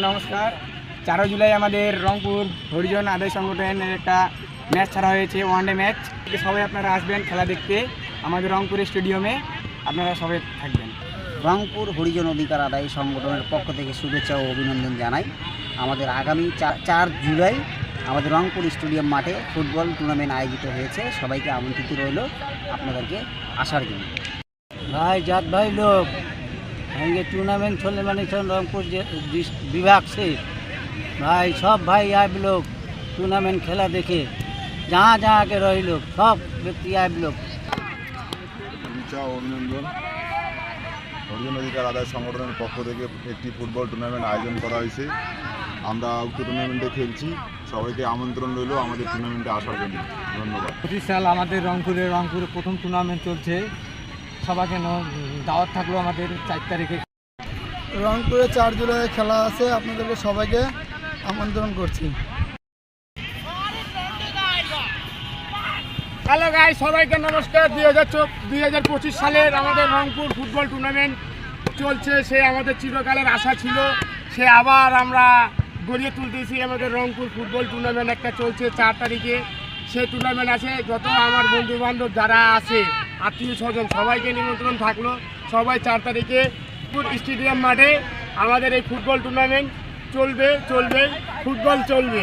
নমস্কার। চারো জুলাই আমাদের রংপুর হরিজন আদায় সংগঠনের একটা ম্যাচ ছাড়া হয়েছে ওয়ান ডে ম্যাচ সবাই আপনারা আসবেন খেলা দেখতে আমাদের রংপুর স্টেডিয়ামে। আপনারা সবাই থাকবেন। রংপুর হরিজন অধিকার আদায় সংগঠনের পক্ষ থেকে শুভেচ্ছা ও অভিনন্দন জানাই। আমাদের আগামী চার জুলাই আমাদের রংপুর স্টেডিয়াম মাঠে ফুটবল টুর্নামেন্ট আয়োজিত হয়েছে। সবাইকে আমন্ত্রিত রইল আপনাদেরকে আসার জন্য। ভাই জাত ভাই লোক ये टूर्नामेंट खेलने वाले सन रंगपुर जे- डिस- विभाग से भाई सब भाई आप लोग टूर्नामेंट खेला देखे जहाँ जहाँ के रही लोग सब व्यक्ति आप लोग শুভেচ্ছা ও অভিনন্দন হরিজন অধিকার আদায় সংগঠনের পক্ষ থেকে একটি ফুটবল টুর্নামেন্ট আয়োজন করা হয়েছে আমরা উক্ত টুর্নামেন্টে খেলছি সবাইকে আমন্ত্রণ রইল আমাদের টুর্নামেন্টে আসার জন্য ধন্যবাদ পঁচিশ সাল আমাদের রংপুরে রংপুরে প্রথম টুর্নামেন্ট চলছে সবাইকে ন- দাওয়াত থাকল আমাদের চার তারিখে। রংপুরে চার জুলাই খেলা আছে আপনাদেরকে সবাইকে আমন্ত্রণ করছি। হ্যালো গাই সবাইকে নমস্কার। দুই হাজার দুই হাজার পঁচিশ সালের আমাদের রংপুর ফুটবল টুর্নামেন্ট চলছে। সে আমাদের চিরকালের আশা ছিল। সে আবার আমরা গড়িয়ে তুলতেছি আমাদের রংপুর ফুটবল টুর্নামেন্ট একটা চলছে চার তারিখে। সে টুর্নামেন্ট আছে যত আমার বন্ধু বান্ধব যারা আছে আত্মীয় স্বজন সবাইকে নিমন্ত্রণ থাকল। সবাই চার তারিখে স্টেডিয়াম মাঠে আমাদের এই ফুটবল টুর্নামেন্ট চলবে চলবে, ফুটবল চলবে।